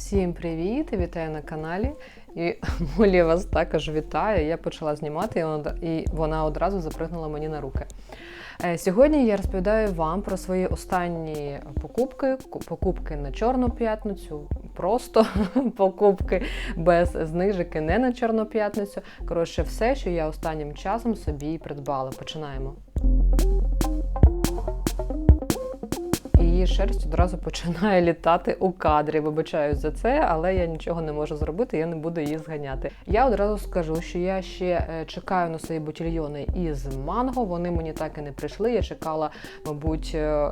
Всім привіт! Вітаю на каналі. І Молі вас також вітає. Я почала знімати, і вона- одразу запригнула мені на руки. Е, Сьогодні я розповідаю вам про свої останні покупки, покупки на Чорну п'ятницю, просто покупки без знижки, не на Чорну п'ятницю. Коротше, все, що я останнім часом собі придбала. Починаємо. Її шерсть одразу починає літати у кадрі. Вибачаюсь за це, але я нічого не можу зробити, я не буду її зганяти. Я одразу скажу, що я ще е, чекаю на свої бутільйони із манго. Вони мені так і не прийшли. Я чекала, мабуть, е,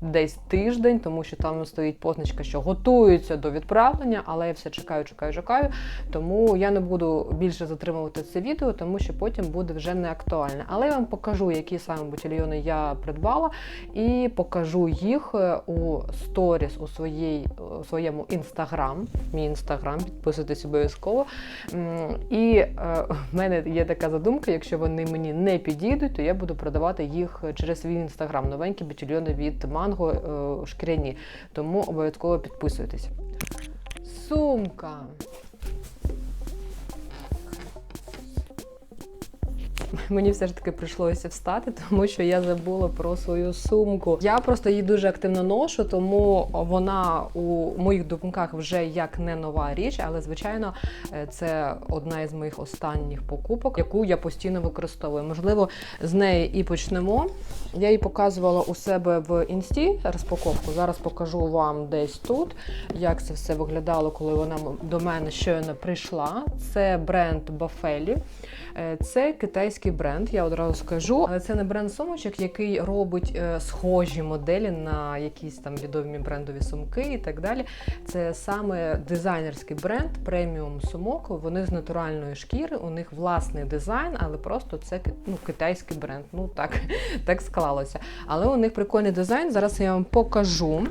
десь тиждень, тому що там стоїть позначка, що готуються до відправлення, але я все чекаю, чекаю, чекаю. Тому я не буду більше затримувати це відео, тому що потім буде вже не актуальне. Але я вам покажу, які саме бутільйони я придбала, і покажу їх е, у сторіс у своїй у своєму інстаграм. Мій інстаграм, підписуйтесь обов'язково. І е, в мене є така задумка: якщо вони мені не підійдуть, то я буду продавати їх через свій інстаграм. Новенькі бутильйони від манго е, шкіряні. Тому обов'язково підписуйтесь. Сумка. Мені все ж таки прийшлося встати, тому що я забула про свою сумку. Я просто її дуже активно ношу, тому вона у моїх думках вже як не нова річ, але звичайно, е, це одна із моїх останніх покупок, яку я постійно використовую. Можливо, з неї і почнемо. Я її показувала у себе в інсті розпаковку. Зараз покажу вам десь тут, як це все виглядало, коли вона до мене щойно прийшла. Це бренд Бафелі. Це китайський бренд, я одразу скажу. Це не бренд сумочок, який робить е, схожі моделі на якісь там відомі брендові сумки і так далі. Це саме дизайнерський бренд, преміум сумок. Вони з натуральної шкіри, у них власний дизайн, але просто це ну, китайський бренд. Ну так, так склалося. Але у них прикольний дизайн. Зараз я вам покажу,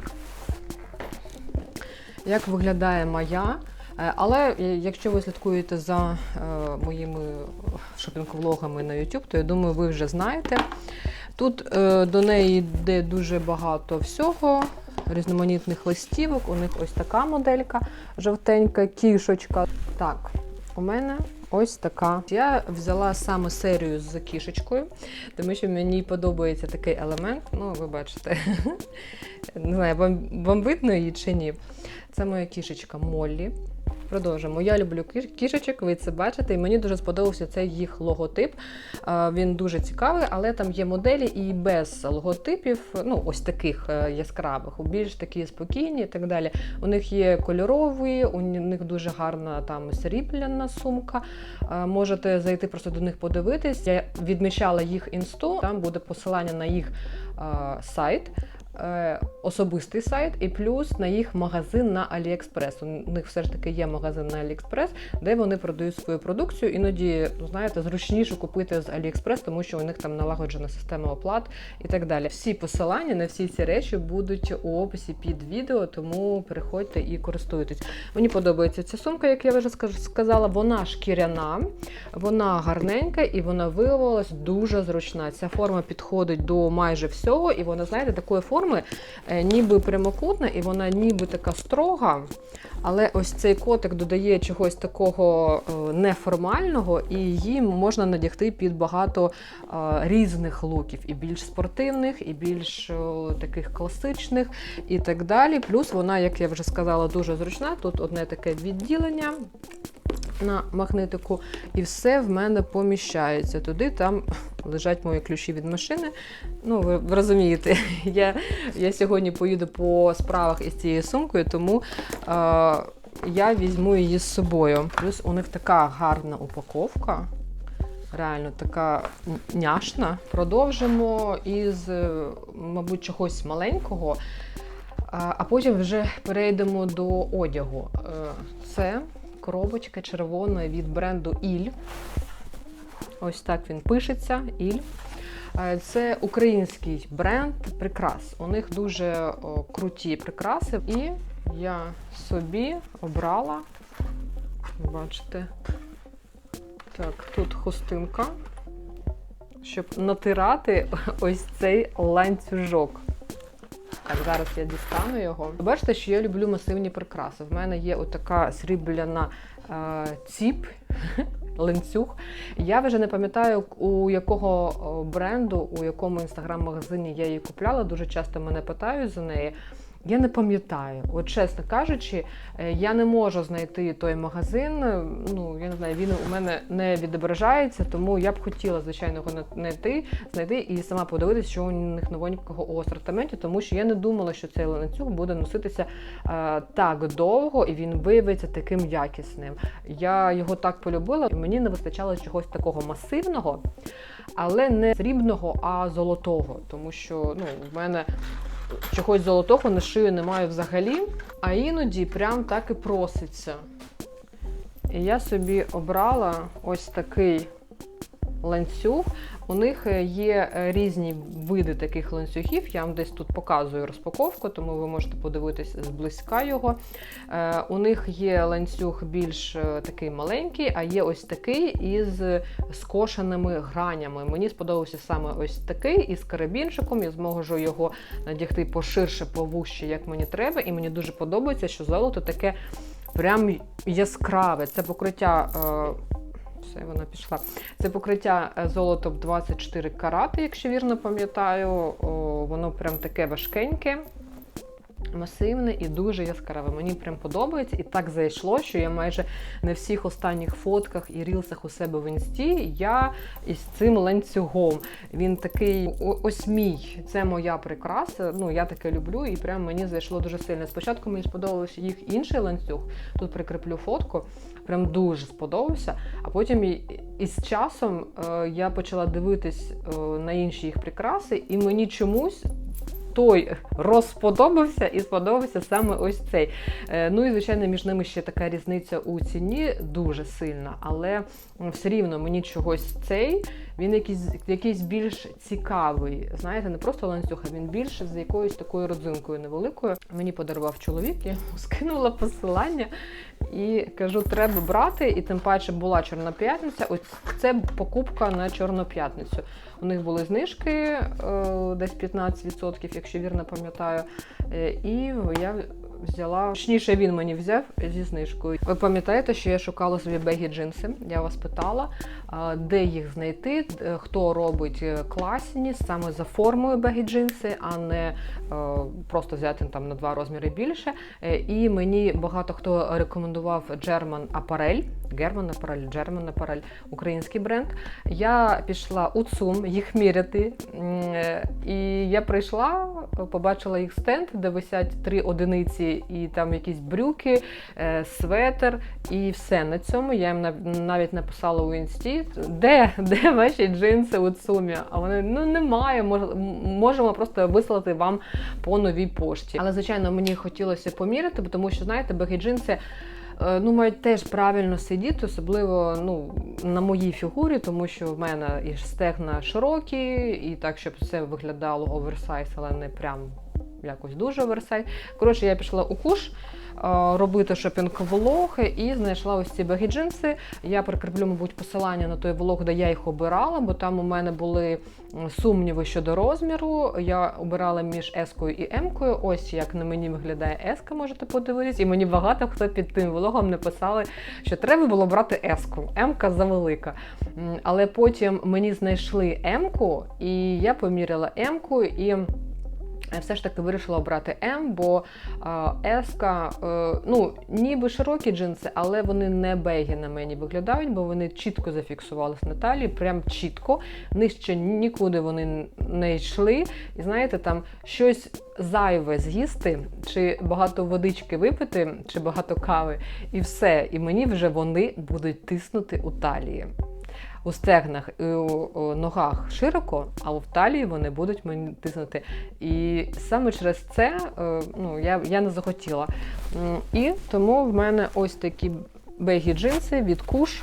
як виглядає моя. Е, Але е, якщо ви слідкуєте за е, моїми шопінг-влогами на YouTube, то я думаю, ви вже знаєте. Тут до неї йде дуже багато всього, різноманітних листівок. У них ось така моделька жовтенька, кішочка. Так, у мене ось така. Я взяла саме серію з кішечкою, тому що мені подобається такий елемент. Ну, ви бачите, не знаю, вам, видно її чи ні. Це моя кішечка Моллі. Продовжимо. Я люблю кішечок, ви це бачите, і мені дуже сподобався цей їх логотип. Він дуже цікавий, але там є моделі і без логотипів, ну ось таких е, яскравих, більш такі спокійні і так далі. У них є кольорові, у них дуже гарна там срібляна сумка. Можете зайти просто до них подивитись. Я відмічала їх інсту, там буде посилання на їх сайт особистий сайт і плюс на їх магазин на AliExpress. У них все ж таки є магазин на AliExpress, де вони продають свою продукцію. Іноді, ну, знаєте, зручніше купити з AliExpress, тому що у них там налагоджена система оплат і так далі. Всі посилання на всі ці речі будуть у описі під відео, тому переходьте і користуйтесь. Мені подобається ця сумка, як я вже сказала. Вона шкіряна, вона гарненька і вона виявилась дуже зручна. Ця форма підходить до майже всього, і вона, знаєте, такої форми, е, ніби прямокутна, і вона ніби така строга. Але ось цей котик додає чогось такого е, неформального, і її можна надягти під багато е, різних луків, і більш спортивних, і більш таких класичних, і так далі. Плюс вона, як я вже сказала, дуже зручна. Тут одне таке відділення на магнитику, і все в мене поміщається туди. Там лежать мої ключі від машини. Ну, ви, ви розумієте, я, я сьогодні поїду по справах із цією сумкою, тому е, я візьму її з собою. Плюс у них така гарна упаковка. Реально така няшна. Продовжимо із, е, мабуть, чогось маленького, а потім вже перейдемо до одягу. Е, Це коробочка червона від бренду Іль. Ось так він пишеться. Іль. Е, Це український бренд прикрас. У них дуже круті прикраси. І я собі обрала, бачите, так, тут хустинка, щоб натирати ось цей ланцюжок. Так, зараз я дістану його. Бачите, що я люблю масивні прикраси. В мене є отака срібляна е, ціп. Ланцюг. Я вже не пам'ятаю, у якого бренду, у якому інстаграм-магазині я її купляла. Дуже часто мене питають за неї. Я не пам'ятаю. От чесно кажучи, е, я не можу знайти той магазин. е, Ну я не знаю, він у мене не відображається, тому я б хотіла, звичайно, його на- знайти, знайти і сама подивитися, що у них новенького у асортименті, тому що я не думала, що цей ланцюг буде носитися е, так довго і він виявиться таким якісним. Я його так полюбила, і мені не вистачало чогось такого масивного, але не срібного, а золотого, тому що ну, в мене чогось золотого на шию немає взагалі, а іноді прям так і проситься. І я собі обрала ось такий ланцюг. У них е, є е, різні види таких ланцюгів. Я вам десь тут показую розпаковку, тому ви можете подивитися зблизька його. Е, У них є ланцюг більш такий маленький, а є ось такий із скошеними гранями. Мені сподобався саме ось такий із карабінчиком. Я зможу його надягти поширше, повуще, як мені треба. І мені дуже подобається, що золото таке прям яскраве. Це покриття. Все, вона пішла. Це покриття е, золотом 24 карати, якщо вірно пам'ятаю. Воно прям таке важкеньке, масивне і дуже яскраве. Мені прям подобається. І так зайшло, що я майже на всіх останніх фотках і рілсах у себе в інсті я із цим ланцюгом. Він такий ось мій, це моя прикраса. Ну, я таке люблю, і прям мені зайшло дуже сильно. Спочатку мені сподобався їх інший ланцюг. Тут прикріплю фотку. Прям дуже сподобався. А потім із часом е, я почала дивитись е, на інші їх прикраси, і мені чомусь. Той розподобався і сподобався саме ось цей. Е, Ну і звичайно, між ними ще така різниця у ціні дуже сильна, але все рівно мені чогось цей. Він якийсь, якийсь більш цікавий. Знаєте, не просто ланцюг, а він більше з якоюсь такою родзинкою невеликою. Мені подарував чоловік, я скинула посилання і кажу, треба брати. І тим паче була Чорна п'ятниця. Ось це покупка на Чорну п'ятницю. У них були знижки е, десь 15%, якщо вірно пам'ятаю. Е, і я взяла, точніше, він мені взяв зі знижкою. Ви пам'ятаєте, що я шукала собі бегі джинси? Я вас питала, де їх знайти, хто робить е, класні саме за формою бегі джинси, а не е, просто взяти там на два розміри більше. Е, І мені багато хто рекомендував German Apparel, German Apparel, German Apparel, український бренд. Я пішла у ЦУМ їх міряти. Е, І я прийшла, побачила їх стенд, де висять три одиниці, і там якісь брюки, е, светер і все на цьому. Я їм навіть написала у інсті, де, де ваші джинси у ЦУМі? А вони ну немає. мож- Можемо просто вислати вам по новій пошті. Але звичайно, мені хотілося поміряти, тому що знаєте, бегі джинси. е, Ну, мають теж правильно сидіти, особливо ну, на моїй фігурі, тому що в мене і стегна широкі, і так, щоб все виглядало оверсайз, але не прям якось дуже оверсайз. Коротше, я пішла у куш робити шопінг влог і знайшла ось ці багі джинси. Я прикріплю, мабуть, посилання на той влог, де я їх обирала, бо там у мене були сумніви щодо розміру. Я обирала між S-кою і М-кою. Ось як на мені виглядає S-ка, можете подивитись. І мені багато хто під тим влогом написали, що треба було брати S-ку. М-ка завелика. Але потім мені знайшли М-ку, і я поміряла М-ку і. Все ж таки вирішила обрати М, бо Еска, ну, ніби широкі джинси, але вони не бегі на мені виглядають, бо вони чітко зафіксувалися на талії, прям чітко. Нижче нікуди вони не йшли. І знаєте, там щось зайве з'їсти, чи багато водички випити, чи багато кави, і все. І мені вже вони будуть тиснути у талії у стегнах і у, ногах широко, а в талії вони будуть мені тиснути. І саме через це е, ну, я, я не захотіла. І тому в мене ось такі бегі джинси від Куш.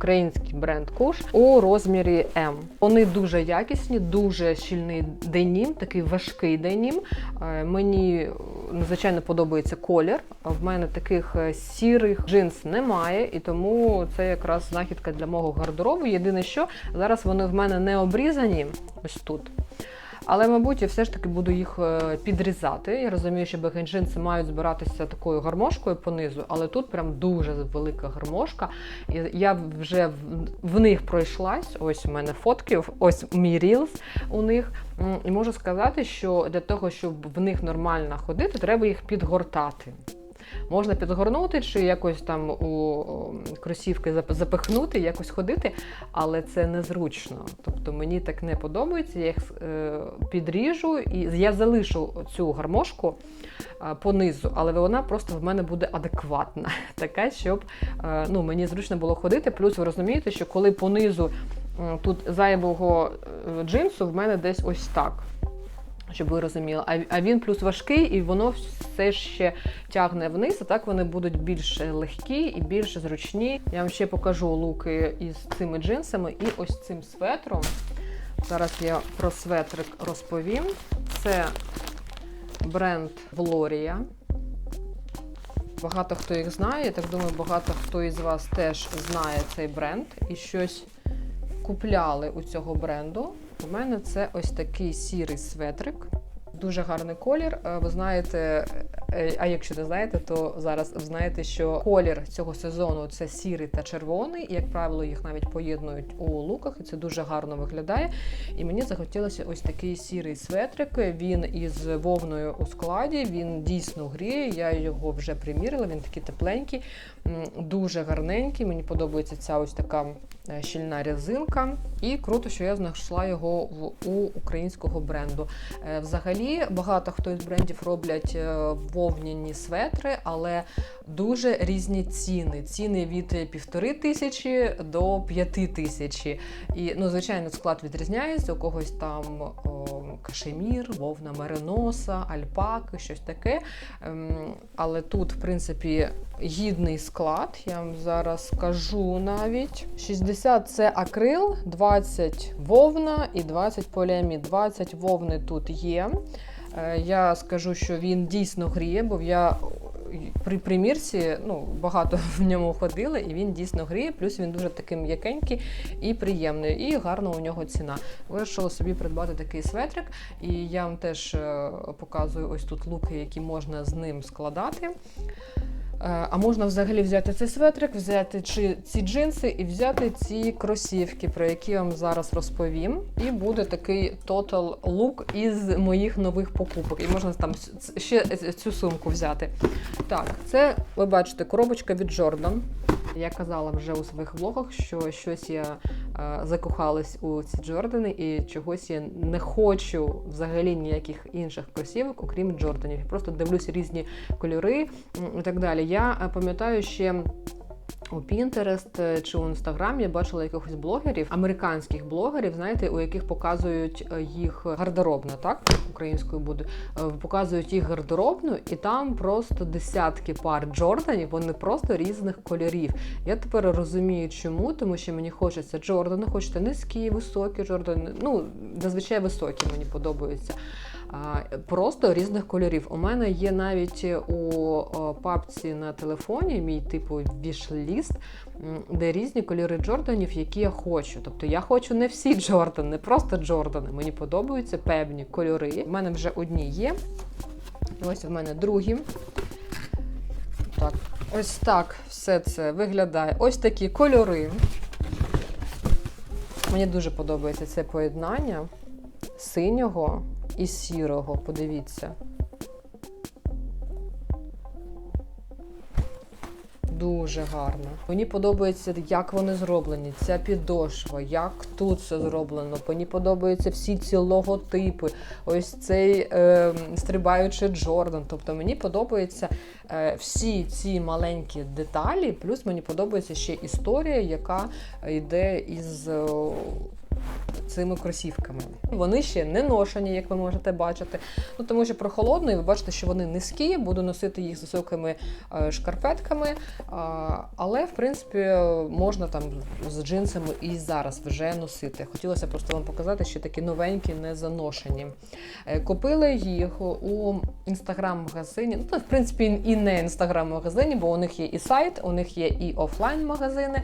Український бренд Куш у розмірі М. Вони дуже якісні, дуже щільний денім, такий важкий денім. Е, Мені надзвичайно подобається колір. В мене таких е, сірих джинс немає, і тому це якраз знахідка для мого гардеробу. Єдине, що зараз вони в мене не обрізані ось тут. Але, мабуть, я все ж таки буду їх е, підрізати. Я розумію, що бегенджинси мають збиратися такою гармошкою понизу, але тут прям дуже велика гармошка. Я вже в них пройшлась. Ось у мене фотки, ось мій рілс у них. І можу сказати, що для того, щоб в них нормально ходити, треба їх підгортати. Можна підгорнути чи якось там у м, кросівки запихнути, якось ходити, але це незручно. Тобто мені так не подобається. Я їх е, підріжу і я залишу цю гармошку е, понизу, але вона просто в мене буде адекватна, така, щоб е, ну, мені зручно було ходити. Плюс ви розумієте, що коли понизу м, тут зайвого джинсу, в мене десь ось так. Щоб ви розуміли, а, він плюс важкий, і воно все ще тягне вниз, а так вони будуть більш легкі і більш зручні. Я вам ще покажу луки із цими джинсами і ось цим светром. Зараз я про светрик розповім. Це бренд Gloria. Багато хто їх знає. Я так думаю, багато хто із вас теж знає цей бренд і щось купляли у цього бренду. У мене це ось такий сірий светрик. Дуже гарний колір. Е, Ви знаєте, е, а якщо не знаєте, то зараз знаєте, що колір цього сезону це сірий та червоний. І, як правило, їх навіть поєднують у луках, і це дуже гарно виглядає. І мені захотілося ось такий сірий светрик. Він із вовною у складі. Він дійсно гріє. Я його вже примірила. Він такий тепленький, дуже гарненький. Мені подобається ця ось така щільна рязинка. І круто, що я знайшла його в у українського бренду. Е, Взагалі, багато хто із брендів роблять е, вовняні светри, але дуже різні ціни. Ціни від півтори тисячі до п'яти тисячі. І ну, звичайно, склад відрізняється. У когось там о, кашемір, вовна мериноса, альпаки, щось таке. Ем, але тут, в принципі, гідний склад. Я вам зараз скажу навіть. 60 це акрил, 20 вовна і 20 поліамід. 20 вовни тут є. Е, Я скажу, що він дійсно гріє, бо я при примірці ну, багато в ньому ходила, і він дійсно гріє, плюс він дуже такий м'якенький і приємний, і гарна у нього ціна. Вирішила собі придбати такий светрик, і я вам теж е, показую ось тут луки, які можна з ним складати. Е, А можна взагалі взяти цей светрик, взяти чи ці джинси і взяти ці кросівки, про які я вам зараз розповім. І буде такий total look із моїх нових покупок. І можна там ще цю сумку взяти. Так, це ви бачите коробочка від Jordan. Я казала вже у своїх влогах, що щось я закохалась у ці Джордани, і чогось я не хочу взагалі ніяких інших кросівок, окрім Джорданів. Просто дивлюся різні кольори і так далі. Я е, пам'ятаю ще. У е, чи у Instagram я бачила якихось блогерів, американських блогерів, знаєте, у яких показують е, їх гардеробну, так українською буде, Е, показують їх гардеробну, і там просто десятки пар Джорданів, вони просто різних кольорів. Я тепер розумію, чому, тому що мені хочеться Джордани, хочеться низькі, високі Джордани. Ну, зазвичай високі мені подобаються. Просто різних кольорів. У мене є навіть у папці на телефоні мій типу вішліст, де різні кольори Джорданів, які я хочу. Тобто я хочу не всі Джордани, не просто Джордани. Мені подобаються певні кольори. У мене вже одні є. Ось в мене другі. Так, ось так все це виглядає. Ось такі кольори. Мені дуже подобається це поєднання синього і сірого. Подивіться. Дуже гарно. Мені подобається, як вони зроблені, ця підошва, як тут все зроблено. Мені подобаються всі ці логотипи, ось цей е, стрибаючий Джордан. Тобто мені подобаються е, всі ці маленькі деталі, плюс мені подобається ще історія, яка йде із. е, Цими кросівками. Вони ще не ношені, як ви можете бачити. Ну тому що прохолодно, і ви бачите, що вони низькі, буду носити їх з високими е, шкарпетками. А, але, в принципі, можна там з джинсами і зараз вже носити. Хотілося просто вам показати, що такі новенькі, не заношені. Е, Купили їх у інстаграм-магазині. Ну, в принципі, і не інстаграм-магазині, бо у них є і сайт, у них є і офлайн-магазини.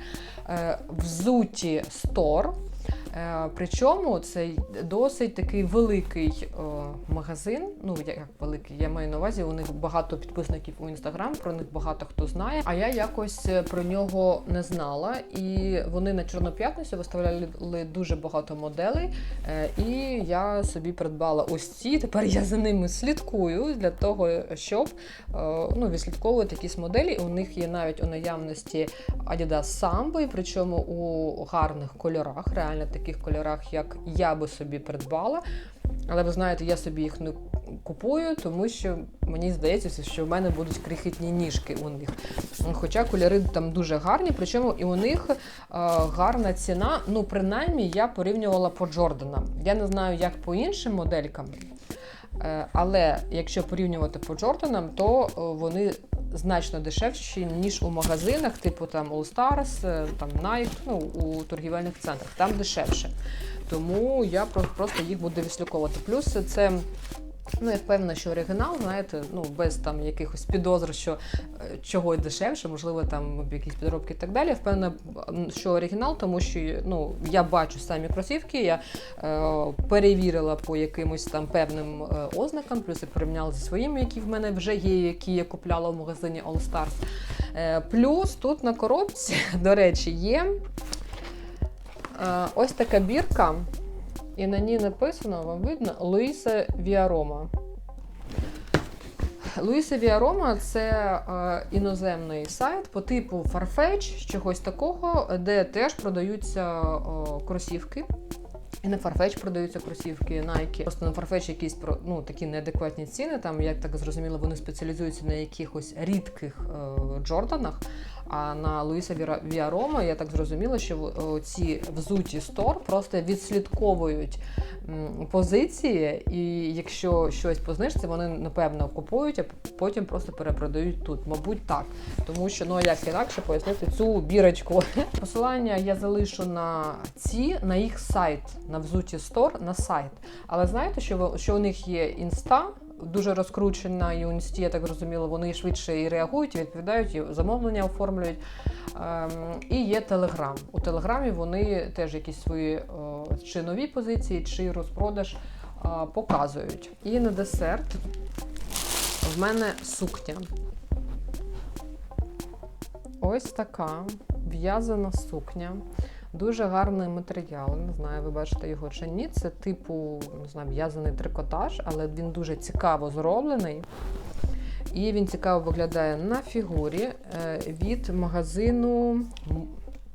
Е, Взуті Store. Е, Причому це досить такий великий е, магазин. Ну як великий, я маю на увазі. У них багато підписників у інстаграм. Про них багато хто знає. А я якось е, про нього не знала. І вони на Чорну п'ятницю виставляли дуже багато моделей. І я собі придбала ось ці. Тепер я за ними слідкую для того, щоб ну, відслідковувати якісь моделі. У них є навіть у наявності Adidas Samba, причому у гарних кольорах, реально таких кольорах, як я би собі придбала. Але ви знаєте, я собі їх не купую, тому що мені здається, що в мене будуть крихітні ніжки у них. Хоча кольори там дуже гарні, причому і у них е, гарна ціна. Ну, принаймні, я порівнювала по Джорданам. Я не знаю, як по іншим моделькам. Е, Але якщо порівнювати по Джорданам, то е, вони значно дешевші, ніж у магазинах, типу там All Stars, е, там Nike, ну, у торгівельних центрах. Там дешевше. Тому я просто їх буду відслідковувати. Плюс це. Ну, я впевнена, що оригінал, знаєте, ну без там якихось підозр, що е, чогось дешевше, можливо, там якісь підробки і так далі. Я впевнена, що оригінал, тому що ну я бачу самі кросівки, я е, перевірила по якимось там певним е, ознакам, плюс я порівняла зі своїми, які в мене вже є, які я купляла в магазині All Stars. Е, плюс тут на коробці, до речі, є е, ось така бірка. І на ній написано, вам видно, Луїса Віарома. Луїса Віарома це е, іноземний сайт по типу Farfetch, чогось такого, де теж продаються кросівки. І на Farfetch продаються кросівки Nike. Просто на Farfetch якісь ну, такі неадекватні ціни. Там, як так зрозуміло, вони спеціалізуються на якихось рідких е, Джорданах. А на Луїса Віарома я так зрозуміла, що в- ці взуті стор просто відслідковують позиції, і якщо щось по вони напевно купують, а потім просто перепродають тут. Мабуть, так. Тому що ну як інакше пояснити цю бірочку. Посилання я залишу на ці, на їх сайт, на взуті стор, на сайт. Але знаєте, що що у них є інста? Дуже розкручена і я так зрозуміла, вони швидше і реагують, і відповідають, і замовлення оформлюють. Ем, і є Телеграм. У Телеграмі вони теж якісь свої е, чи нові позиції, чи розпродаж е, показують. І на десерт в мене сукня. Ось така в'язана сукня. Дуже гарний матеріал. Не знаю, ви бачите його чи ні. Це типу не знаю, в'язаний трикотаж, але він дуже цікаво зроблений. І він цікаво виглядає на фігурі е, від магазину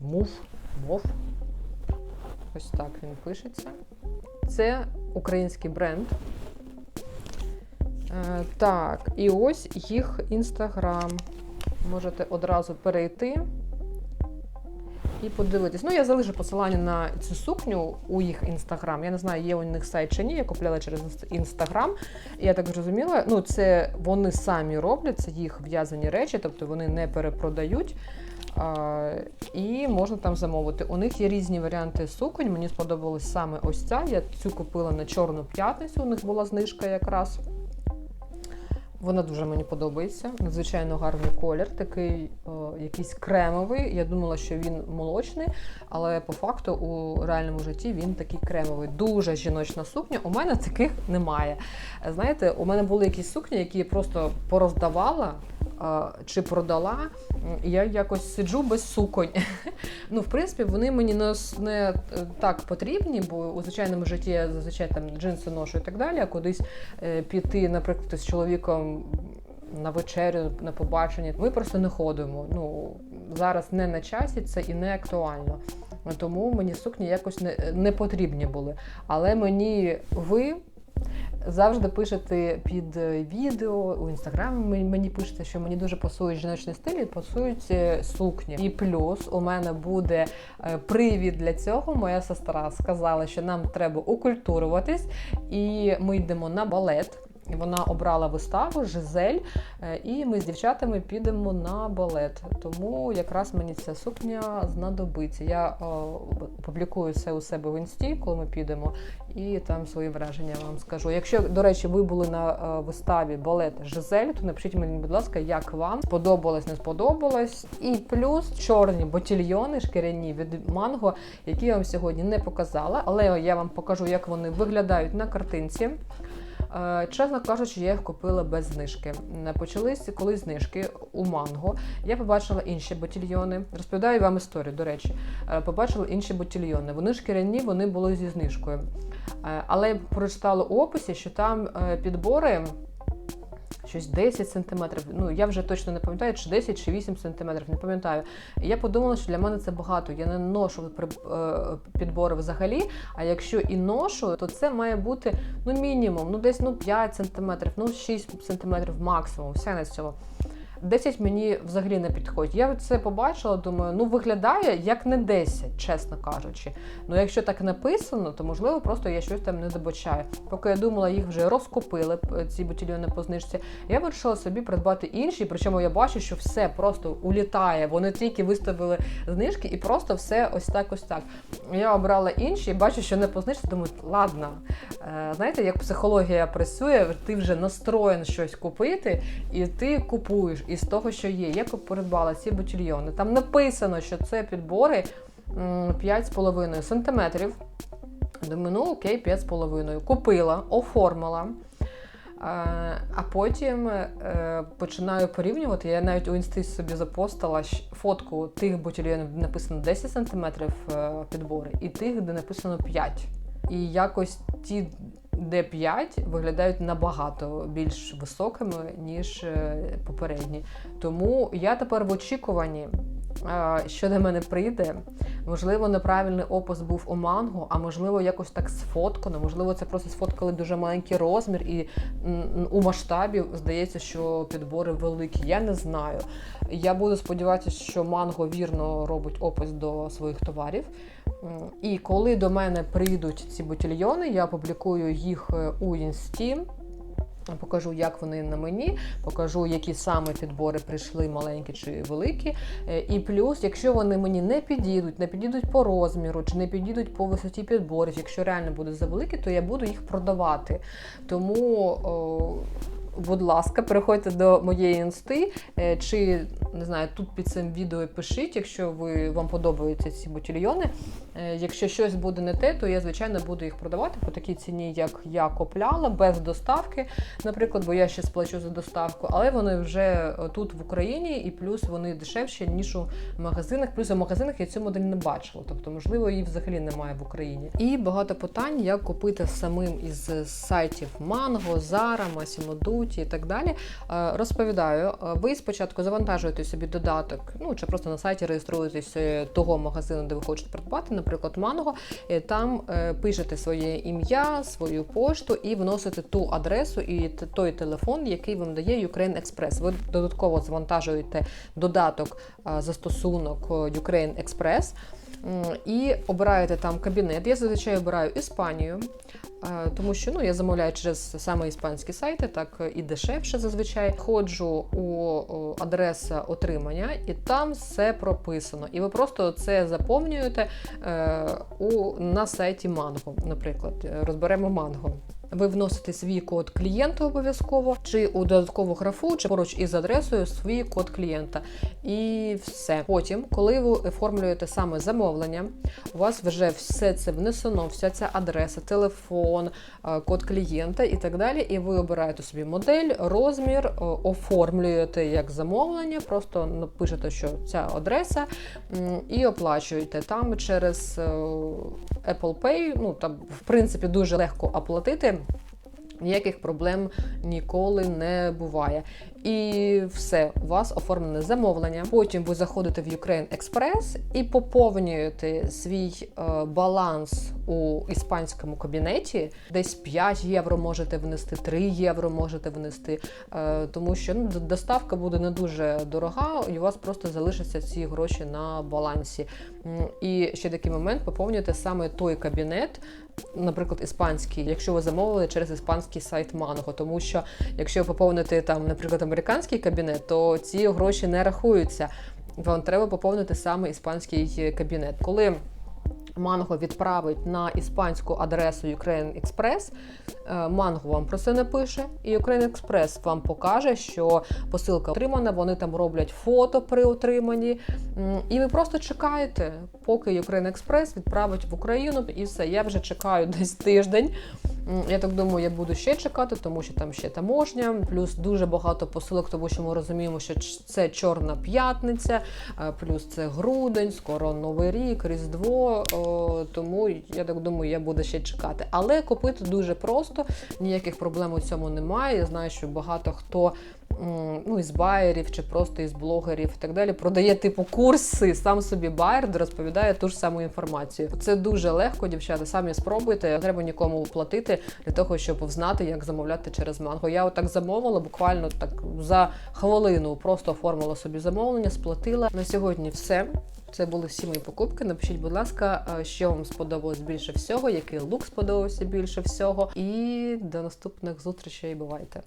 Мув. Мов. Ось так він пишеться. Це український бренд. Е, Так, і ось їх інстаграм. Можете одразу перейти і подивитись. Ну, я залишу посилання на цю сукню у їх інстаграм. Я не знаю, є у них сайт чи ні. Я купляла через інстаграм. Я так зрозуміла, ну це вони самі роблять, це їх в'язані речі, тобто вони не перепродають. А, і можна там замовити. У них є різні варіанти суконь. Мені сподобалась саме ось ця. Я цю купила на Чорну п'ятницю. У них була знижка якраз. Вона дуже мені подобається. Надзвичайно гарний колір, такий о, якийсь кремовий. Я думала, що він молочний, але по факту у реальному житті він такий кремовий. Дуже жіночна сукня. У мене таких немає. Знаєте, у мене були якісь сукні, які я просто пороздавала. Чи продала, я якось сиджу без суконь. Ну, в принципі, вони мені не, не е, так потрібні, бо у звичайному житті я зазвичай там джинси ношу і так далі, а кудись е, піти, наприклад, з чоловіком на вечерю, на побачення. Ми просто не ходимо. Ну зараз не на часі, це і не актуально. Тому мені сукні якось не, не потрібні були. Але мені ви. Завжди пишете під е, відео у інстаграмі. мені- пишете, що мені дуже пасують жіночний стиль і пасують е, сукні. І плюс у мене буде е, привід для цього. Моя сестра сказала, що нам треба укультуруватись, і ми йдемо на балет. Вона обрала виставу Жизель, е, і ми з дівчатами підемо на балет. Тому якраз мені ця сукня знадобиться. Я опублікую це у себе в інсті, коли ми підемо, і там свої враження вам скажу. Якщо, до речі, ви були на е, виставі балет Жизель, то напишіть мені, будь ласка, як вам сподобалось, не сподобалось. І плюс чорні ботільйони шкіряні від манго, які я вам сьогодні не показала, але я вам покажу, як вони виглядають на картинці. Е, Чесно кажучи, я їх купила без знижки. Почались коли знижки у манго. Я побачила інші ботільйони. Розповідаю вам історію, до речі. Е, Побачила інші ботільйони. Вони шкіряні, вони були зі знижкою. Е, Але я прочитала у описі, що там підбори. Щось 10 сантиметрів. Ну я вже точно не пам'ятаю, чи 10 чи 8 сантиметрів, не пам'ятаю. І я подумала, що для мене це багато. Я не ношу е, підбори взагалі. А якщо і ношу, то це має бути ну мінімум, ну десь ну 5 сантиметрів, ну 6 сантиметрів максимум. Все на цьому. 10 мені взагалі не підходить. Я це побачила, думаю, ну виглядає як не 10, чесно кажучи. Ну якщо так написано, то можливо просто я щось там не добачаю. Поки я думала, їх вже розкупили ці ботильйони по знижці. Я вирішила собі придбати інші, причому я бачу, що все просто улітає. Вони тільки виставили знижки і просто все ось так, ось так. Я обрала інші, бачу, що не по знижці, думаю, ладно. Е, Знаєте, як психологія працює, ти вже настроєн щось купити, і ти купуєш із того, що є. Я придбала ці ботильйони. Там написано, що це підбори 5,5 сантиметрів. Думаю, ну окей, 5,5. Купила, оформила. Е, А потім е, починаю порівнювати. Я навіть у інсті собі запостила фотку тих ботильйонів, де написано 10 см підбори, і тих, де написано 5. І якось ті, де 5, виглядають набагато більш високими, ніж е, попередні. Тому я тепер в очікуванні, е, що до мене прийде. Можливо, неправильний опис був у манго, а можливо, якось так сфоткано. Можливо, це просто сфоткали дуже маленький розмір, і у масштабі здається, що підбори великі. Я не знаю. Я буду сподіватися, що манго вірно робить опис до своїх товарів. І коли до мене прийдуть ці ботильйони, я опублікую їх е, у інсті. Покажу, як вони на мені, покажу, які саме підбори прийшли, маленькі чи великі. Е, І плюс, якщо вони мені не підійдуть, не підійдуть по розміру, чи не підійдуть по висоті підборів, якщо реально будуть завеликі, то я буду їх продавати. Тому, о, будь ласка, переходьте до моєї інсти, е, чи не знаю, тут під цим відео пишіть, якщо ви вам подобаються ці ботильйони. Е, Якщо щось буде не те, то я звичайно буду їх продавати по такій ціні, як я купляла, без доставки, наприклад, бо я ще сплачу за доставку, але вони вже е, тут в Україні, і плюс вони дешевші, ніж у магазинах. Плюс у магазинах я цю модель не бачила, тобто, можливо, її взагалі немає в Україні. І багато питань, як купити самим із сайтів Mango, Massimo Dutti і так далі. Е, Розповідаю, ви спочатку завантажуєте собі додаток, ну чи просто на сайті реєструєтесь е, того магазину, де ви хочете придбати, наприклад, Манго, там е, пишете своє ім'я, свою пошту і вносите ту адресу і той телефон, який вам дає Ukraine Express. Ви додатково завантажуєте додаток е, застосунок е, Ukraine Express. І обираєте там кабінет. Я зазвичай обираю Іспанію, е, тому що ну, я замовляю через саме іспанські сайти, так е, і дешевше зазвичай. Ходжу у адреса отримання, і там все прописано. І ви просто це заповнюєте е, у, на сайті Манго. наприклад. Е, Розберемо Mango. Ви вносите свій код клієнта обов'язково, чи у додаткову графу, чи поруч із адресою свій код клієнта. І все. Потім, коли ви оформлюєте саме замовлення, у вас вже все це внесено, вся ця адреса, телефон, е, код клієнта і так далі. І ви обираєте собі модель, розмір, е, оформлюєте як замовлення, просто напишете, що ця адреса, і оплачуєте там через е, Apple Pay. Ну там, в принципі, дуже легко оплатити. Ніяких проблем ніколи не буває. І все, у вас оформлене замовлення. Потім ви заходите в Ukraine Express і поповнюєте свій е, баланс у іспанському кабінеті. Десь 5 євро можете внести, 3 євро можете внести, е, тому що ну, доставка буде не дуже дорога, і у вас просто залишаться ці гроші на балансі. І ще такий момент поповнюєте саме той кабінет, наприклад, іспанський, якщо ви замовили через іспанський сайт Манго, тому що якщо поповнити там, наприклад, американський кабінет, то ці гроші не рахуються. Вам треба поповнити саме іспанський кабінет. Коли Манго відправить на іспанську адресу Ukraine Express. е, Манго вам про це напише, і Ukraine Express вам покаже, що посилка отримана, вони там роблять фото при отриманні. І ви просто чекаєте, поки Ukraine Express відправить в Україну, і все. Я вже чекаю десь тиждень. Я так думаю, я буду ще чекати, тому що там ще таможня, плюс дуже багато посилок, тому що ми розуміємо, що це Чорна п'ятниця, е, плюс це грудень, скоро Новий рік, Різдво. Тому я так думаю, я буду ще чекати. Але купити дуже просто, ніяких проблем у цьому немає. Я знаю, що багато хто. Ну, із байерів чи просто із блогерів і так далі продає типу курси, сам собі байер, розповідає ту ж саму інформацію. Це дуже легко, дівчата. Самі спробуйте. Не треба нікому платити для того, щоб знати, як замовляти через манго. Я отак замовила, буквально так за хвилину просто оформила собі замовлення, сплатила. На сьогодні все. Це були всі мої покупки. Напишіть, будь ласка, е, що вам сподобалось більше всього, який лук сподобався більше всього. І до наступних зустрічей. Бувайте!